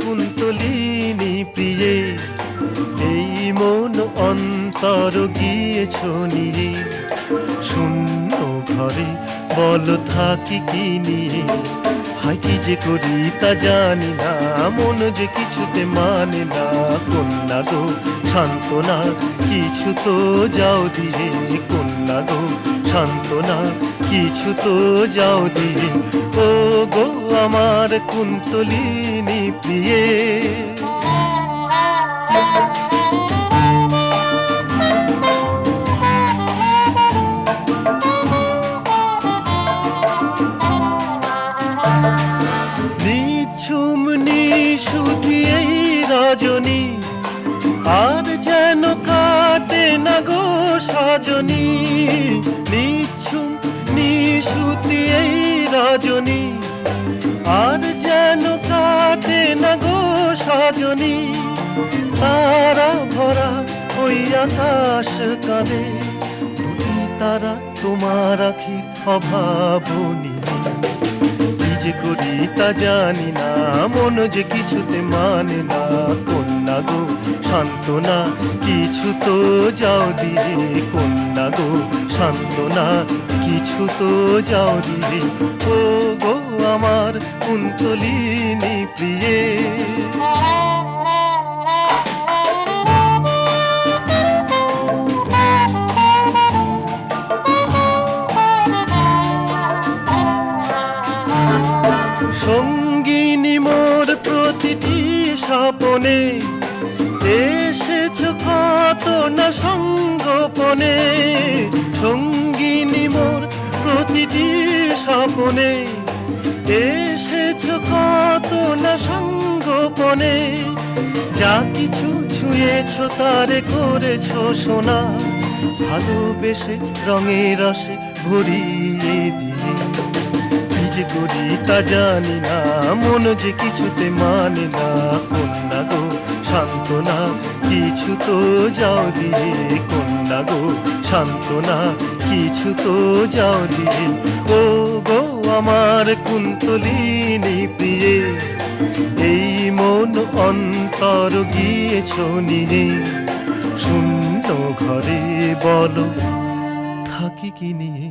কুন্তলিনী প্রিয়ে, এই মন অন্তর গিয়েছ নিয়ে। শূন্য ঘরে বল থাকি কি নিয়ে হাই কি যে করি তা জানি না, মন যে কিছুতে মানে না, কন্যা গো শান্ত না কিছু তো যাও দিয়ে, কন্যা গো শান্ত না কিছু তো যাও দিয়ে ও গো আমার কুন্তলিনী প্রিয়ে। নিঝুম নিশুতি এই রজনী, আর যেন কাটে না গো সজনী। নিঝুম নিশুতি এই রজনী, আর যেন কাটে না গো সজনী। তারা ভরা ওই আকাশ কাঁদে, দুটি তারা তোমার আখির অভাবনী। কি যে করি তা জানি না, মন যে কিছুতে মানে না কন্যা গো শান্ত না কিছু তো যাও দিদি কন্যা গো শান্ত না কিছু তো যাও দিদি ও গো, আমার কুন্তলিনী প্রিয়ে। সঙ্গোপনে সঙ্গিনী মোর প্রতিটি স্বপনে। এসেছ কত না সঙ্গোপনে, যা কিছু ছুঁয়েছ তারে করেছ সোনা। ভালোবেসে রঙে রসে ভরিয়ে দিয়ে যে করি তা জানি না, মন যে কিছুতে মানে না, কন্যা গো শান্ত না কিছু তো যাও দিয়ে গো শান্তনা কিছু তো যাও দিয়ে ও গো আমার কুন্তলিনী প্রিয়ে, এই মন অন্তর গিয়েছ নিয়ে শূন্য ঘরে বলো, থাকি কি নিয়ে?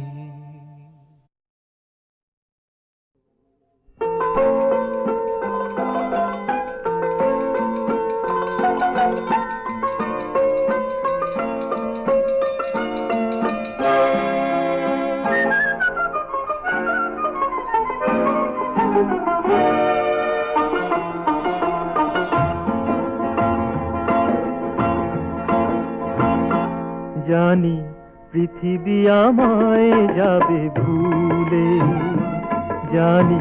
জানি পৃথিবী আমায় যাবে ভুলে। জানি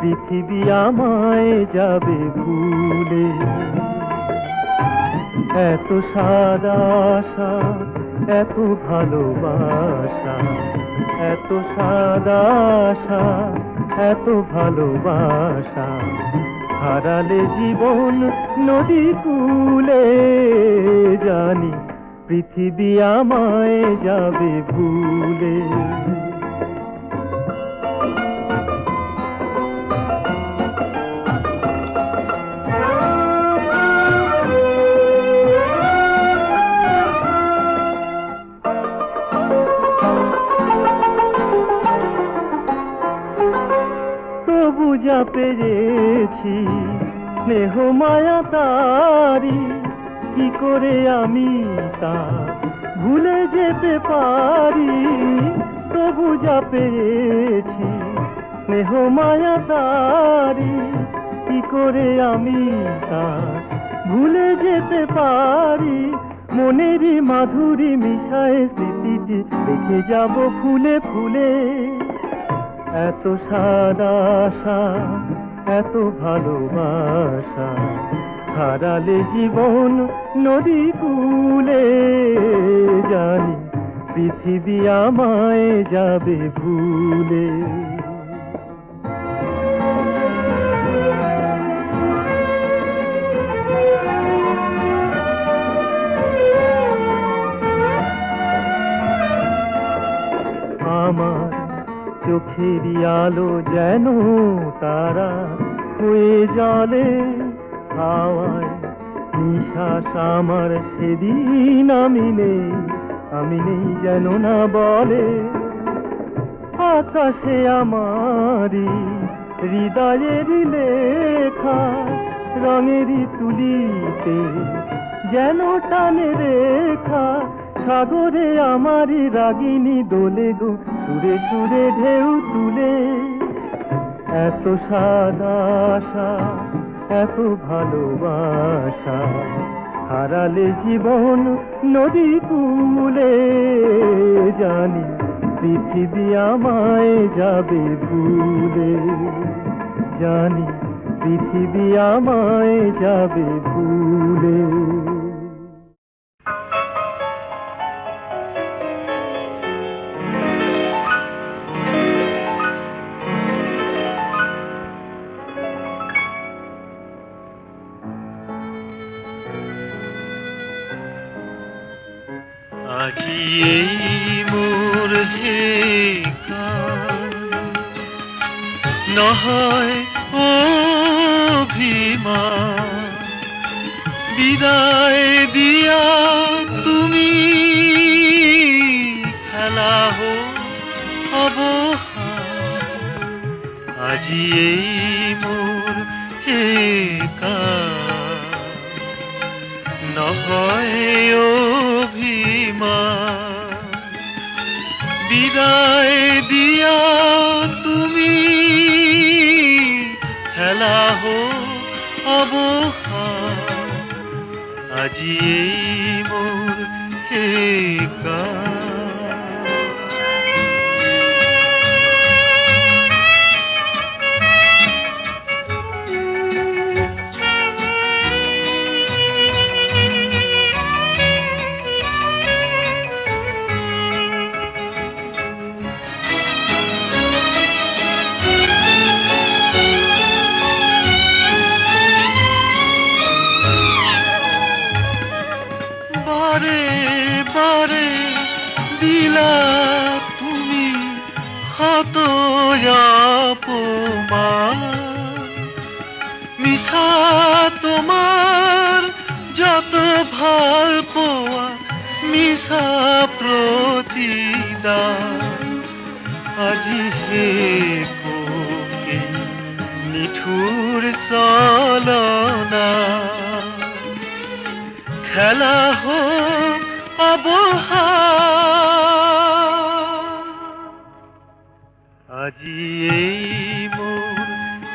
পৃথিবী আমায় যাবে ভুলে। এত সাদা এত ভালোবাসা, এত সাদা এত ভালোবাসা, হারালে জীবন নদী কূলে। জানি পৃথিবী আমায় যাবে ভুলে। তবু যা পেরেছি স্নেহ মায়া তারি কি করে আমি তা ভুলে যেতে পারি? তবু যা পেয়েছি স্নেহ মায়া তারি। কি করে আমি তা ভুলে যেতে পারি? মনেরই মাধুরী মিশায় স্মৃতিটি রেখে যাব ফুলে ফুলে। এত সাদা আশা, এত ভালোবাসা হারালে জীবন নদী কূলে জানি, পৃথিবী আমায় যাবে ভুলে। আমার চোখের আলো যেন তারা হয়ে জলে সেদিন আমি নেই আমি নেই যেন না বলে। আকাশে আমারি হৃদয়ের লেখা, রঙেরই তুলিতে যেন টানে রেখা। সাগরে আমারই রাগিনী দোলে গো, সুরে সুরে ঢেউ তুলে। এত সাদা আশা, এত ভালোবাসা হারালে জীবন নদী কুলে জানি পৃথিবী আমায় যাবে ভুলে। জানি পৃথিবী আমায় যাবে ভুলে।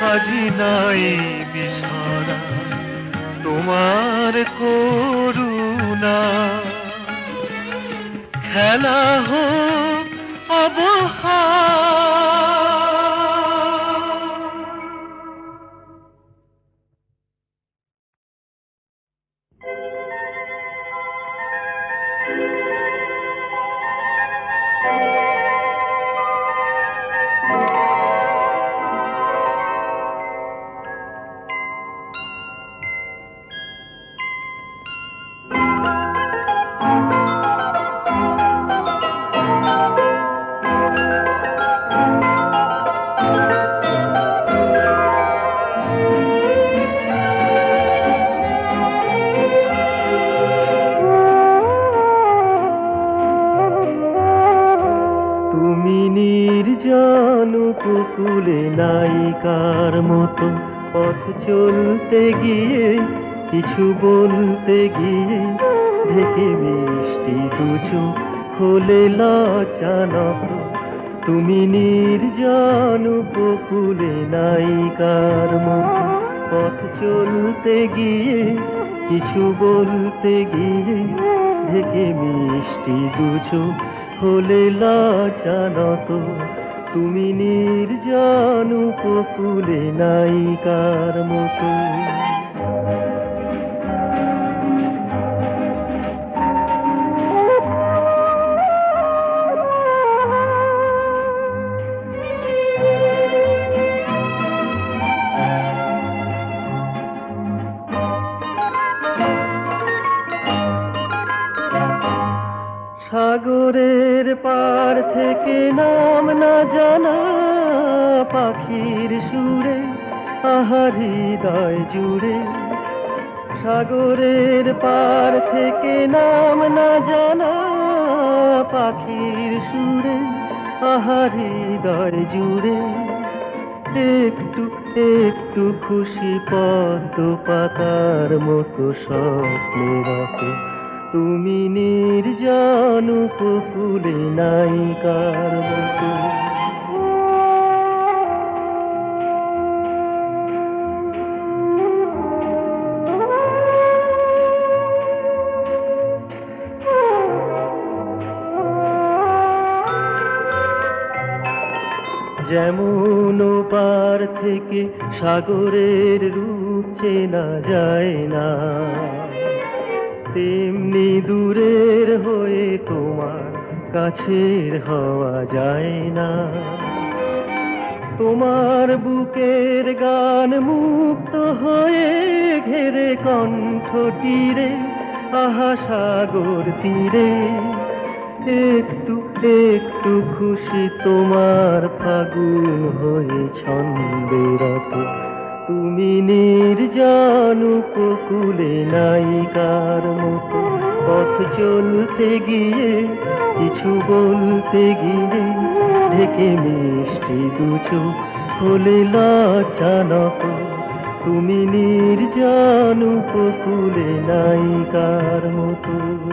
আজি নাই বিছানা তোমার করুণা। খেলা হো অবহান পথ চলতে গিয়ে, কিছু বলতে গিয়ে, ঢেকে মিষ্টি দুচো খোলে লচানত তুমি নির্জন উপকূলে নায়িকার মতো পথ চলতে গিয়ে, কিছু বলতে গিয়ে, ঢেকে মিষ্টি দুচো হলে লাচানত তুমি নির্জন উপকূলে নায়িকার মতো। পার থেকে নাম না জানা পাখির সুরে, আহার হৃদয় জুড়ে। একটু একটু খুশি পদ্ম পাতার মতো স্বপ্নে রাখো তুমি নির্জন উপকূলে নায়িকার মতো থেকে সাগরের রূপ চেনা যায় না। তেমনি দূরের হয়ে তোমার কাছের হওয়া যায় না। তোমার বুকের গান মুক্ত হয়ে ঘেরে কণ্ঠ তীরে আহা সাগর তীরে। একটু একটু খুশি তোমার ফাগুন হয়ে ছন্দে নির্জন নাই নায়িকার মতো। পথ চলতে গিয়ে, কিছু বলতে গিয়ে, ঢেকে মিষ্টি দুচো হলে লাচানক তুমি নির্জন উপকূলে নায়িকার মতো।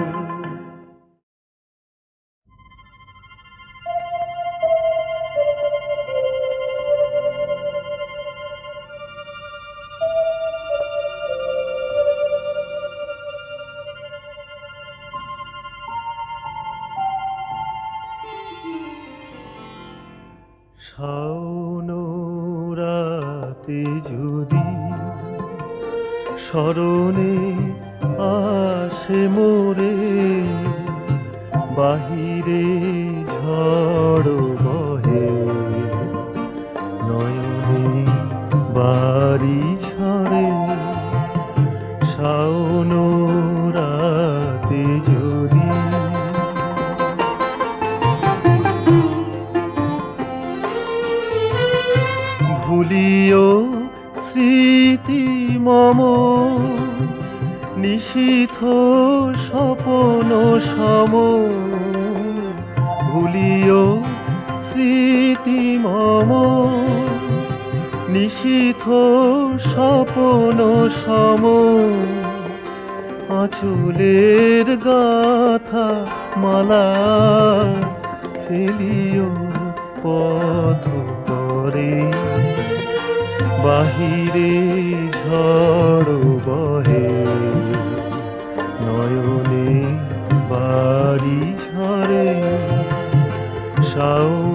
স্মরণে আসে মোরে বাহিরে ঝড়। নিশীথ স্বপন সম। ভুলিও স্মৃতি মম। নিশীথ স্বপন সম। আঁচলের গাথা মালা ফেলিও পথ করে বাহিরে ঝড় বহে so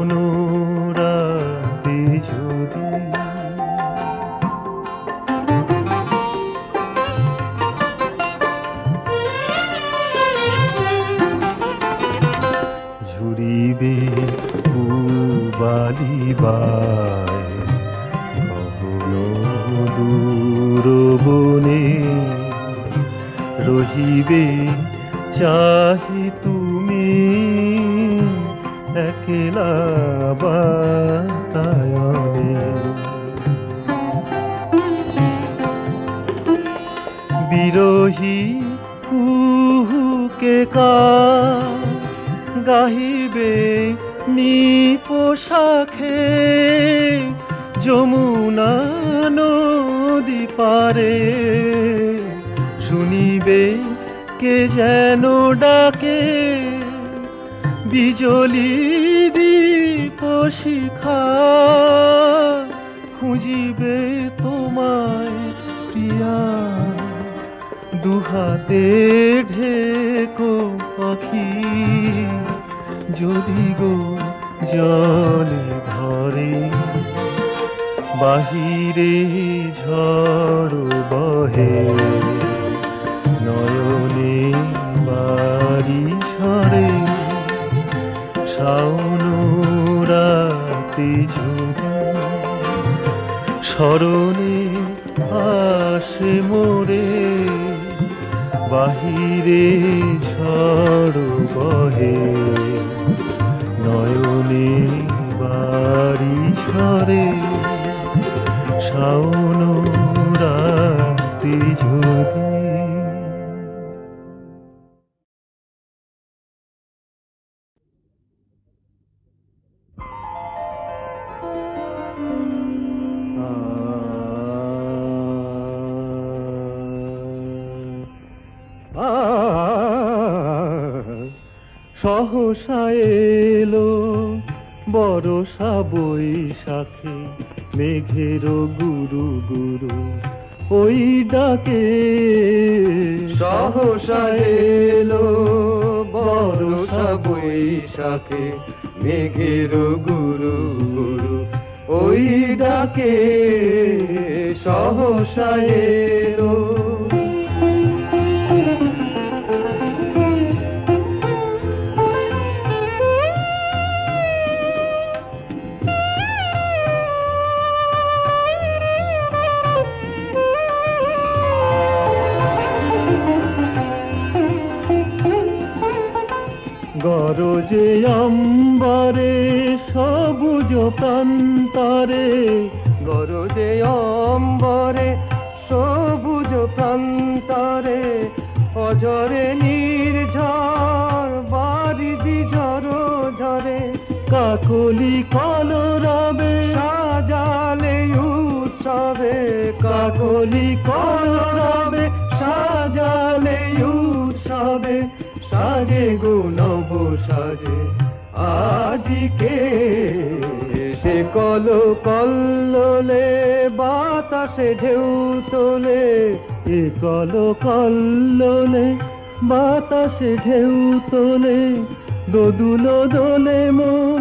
একলা বাতায়নে। বিরোহী কুহুকে কা গাহিবে নিপোশাখে যমুনা নদী পারে। শুনিবে কে যেন ডাকে? বিজলি দ্বীপ শিখা খুঁজিবে তোমায় প্রিয়া। দুহাতে ঢেকো পাখি, যদি গো জলে ভরে বাহিরে ঝড় বহে। শাওন রাতে ঝরে স্মরণে আসে মোরে, বাহিরে ঝড় বহে। নয়নে বাড়ি ঝরে শাওন রাতে ঝরে সহসা এলো বরষা বৈশাখে মেঘের গুরু গুরু ওই ডাকে। সহসা এলো বরষা বৈশাখে মেঘের গুরু গুরু ওই ডাকে। সহসা এলো গরজে অম্বরে, সবুজ প্রান্তরে। গরজে অম্বরে, সবুজ প্রান্তরে। অজরে নির্ঝর বারিদি ঝরো ঝরে। কাকলি কলরাবে, সাজালে উৎসবে। কাকলি কলরাবে, সাজালে উৎসবে। সাজে গো নব সাজে আজিকে সে কল কল্লোলে, বাতাসে ঢেউ তোলে। এ কল কল্লোলে, বাতাসে ঢেউ তোলে। দোদুল দোলে মোর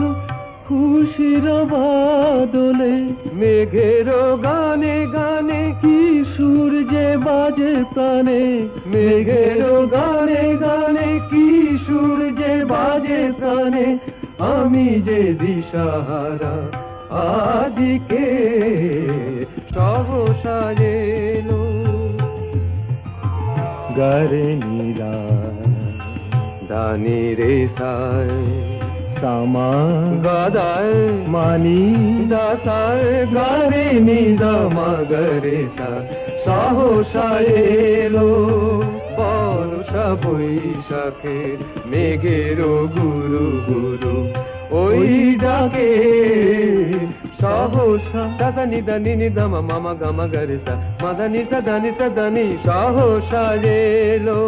খুশির বাদলে। মেঘের গানে গানে কি সূর্যে বাজে প্রাণে মেঘের গানে গানে কি সূর্যে বাজে প্রাণে? আমি যে দিশাহারা আদিকে সহসা এলো গারে নীলা দানি রে সায় সামা গাদায় মানি দাসায় গারে নিদা মাগরে সা সহসা এলো বর্ষা বৈশাখে মেঘের গুরু গুরু। ওই ডাকে সহসা দাদা নিদা নিনি দামা মামা গামা গরে সা মাদা নিসা দানি দানি সহসা এলো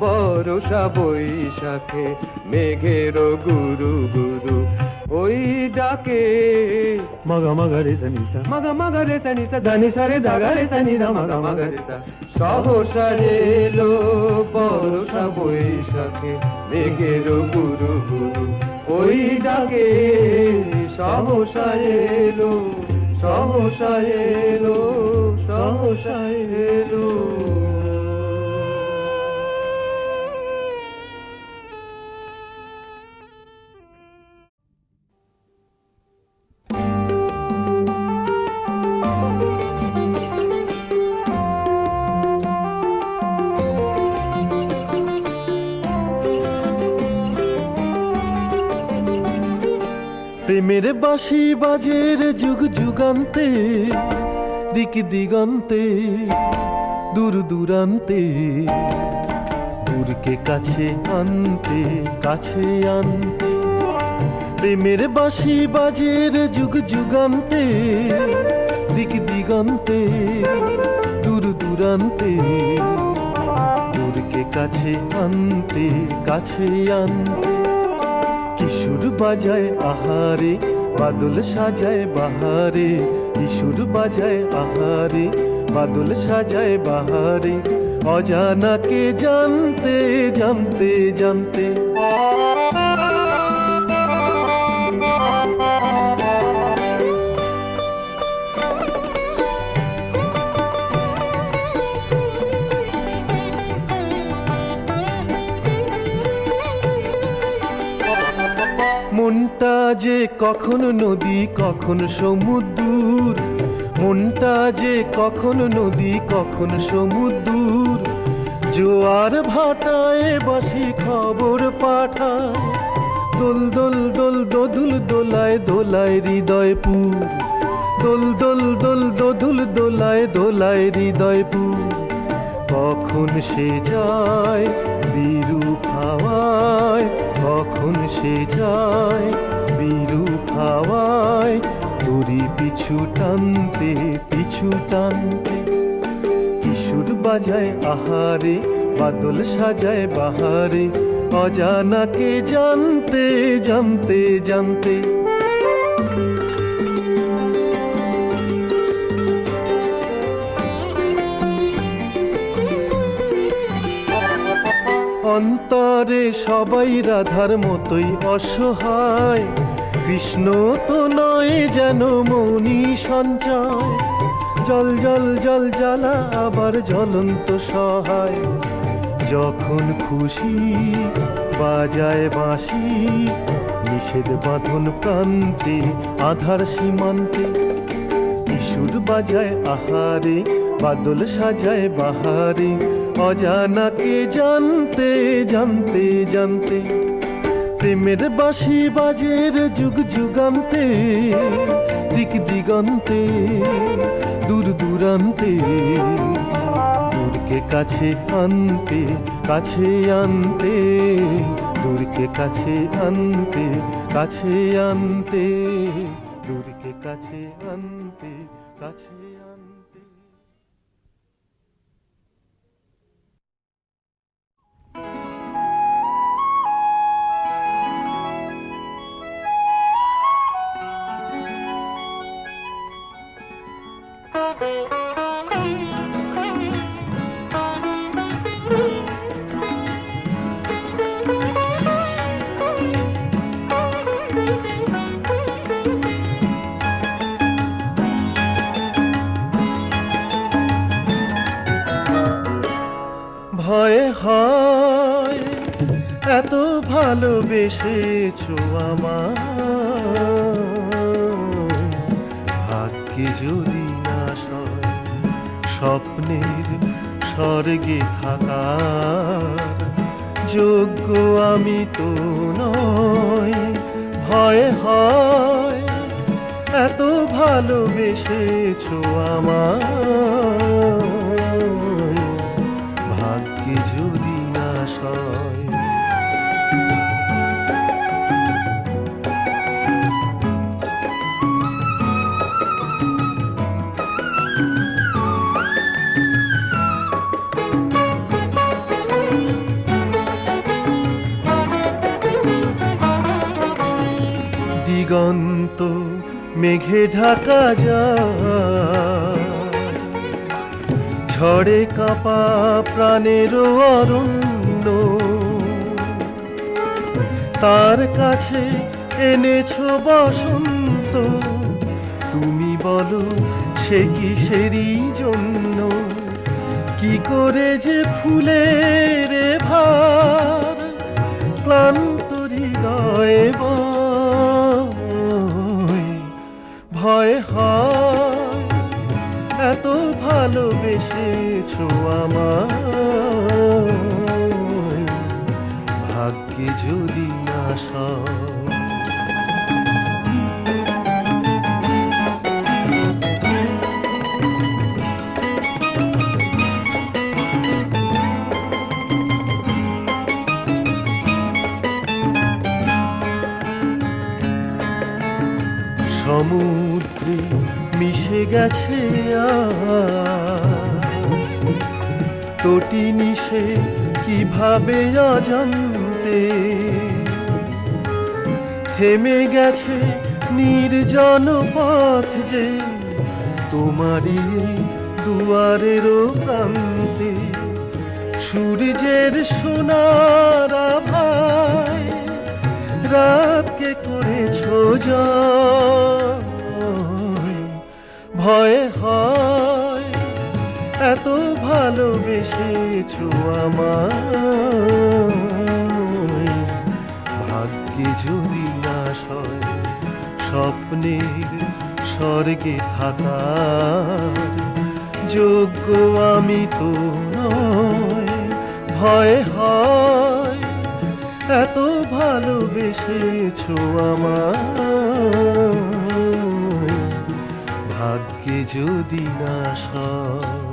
বরষা বৈশাখে মেঘের গুরু গুরু। ওই ডাকে। মগা মগা রে সনিসা। মগ মগ রে তনি সা ধনি সরে দাগা রে তনি দা মগ মগ রে সা সহসা এলো বরষা বৈশাখে মেঘের গুরু গুরু। ওই ডাকে সহসা এলো সহসা এলো সহসা এলো। প্রেমের বাঁশি বাজের যুগ যুগান্তে, দিক দিগন্তে, দূর দূরান্তে। দূরকে কাছে আনতে কাছে আনতে, প্রেমের বাঁশি বাজের যুগ যুগান্তে, দিক দিগন্তে, দূর দূরান্তে। দূরকে কাছে আনতে কাছে আনতে। বাজায় আহারে, বাদল সাজায় বাহারে, ইসুর বাজায় আহারে, বাদল সাজায় বাহারে, অজানাকে জানতে জানতে জানতে। যে কখন নদী, কখন সমুদ্র মনটা যে কখন নদী, কখন সমুদ্র জোয়ার ভাটায় বাসি খবর পাঠায়। দোল দোল দোল দোদুল দোলায় দোলায় হৃদয়পুর। দোল দোল দোল দোদুল দোলায় দোলায় হৃদয়পুর। কখন সে যায় বিরূপ হাওয়ায়, কখন সে যায় বিরূপ হাওয়ায় তোরি পিছু টানতে পিছু টানতে। কিশোর বাজায় আহারে, বাদল সাজায় বাহারে, অজানাকে জানতে জানতে জানতে। অন্তরে সবাই রাধার মতোই অসহায়। কৃষ্ণ তো নয় যেন মৌনি সঞ্চয়। জল জল জল জ্বালা আবার জ্বলন্ত সহায়। যখন খুশি বাজায় বাঁশি, নিষেধ বাঁধন প্রান্তে, আধার সীমান্তে। কিশোর বাজায় আহারে, বাদল সাজায় বাহারে। অজানাকে জানতে জানতে জানতে। প্রেমের বাঁশি বাজের যুগ যুগান্তে, দিক দিগন্তে, দূর দূরান্তে। দূরকে কাছে আনতে কাছে আনতে, দূরকে কাছে আনতে কাছে আনতে, দূরকে কাছে আনতে, কাছে ভালোবেসেছো আমার ভাগ্যে যদি না সয়, স্বপ্নের স্বর্গে থাকার যোগ্য আমি তো নয় ভয় হয়, এত ভালোবেসেছো আমার মেঘে ঢাকা যায় ঝড়ে কাপা প্রাণের অরণ্য। তার কাছে এনেছ বসন্ত। তুমি বলো, সে কিসেরই জন্য? কি করে যে ফুলের ভার? ক্লান্ত ভালোবেসেছো আমার ভাগ্যে যদি না সমুদ্রে মিশে গেছে আজ। তটি নিশে কীভাবে অজান্তে? থেমে গেছে নির্জন পথ যে তোমারই এই দুয়ারেরও প্রান্তে। সূর্যের সোনার ভাই রাতকে করেছ ভয় হয় এত ভালোবেসেছ আমায়। ভাগ্যে যদি না সয়, স্বপ্নের স্বর্গে থাকার যোগ্য আমি তো ভয় হয়, এত ভালোবেসেছ আমায়। ভাগ্যে যদি না সয়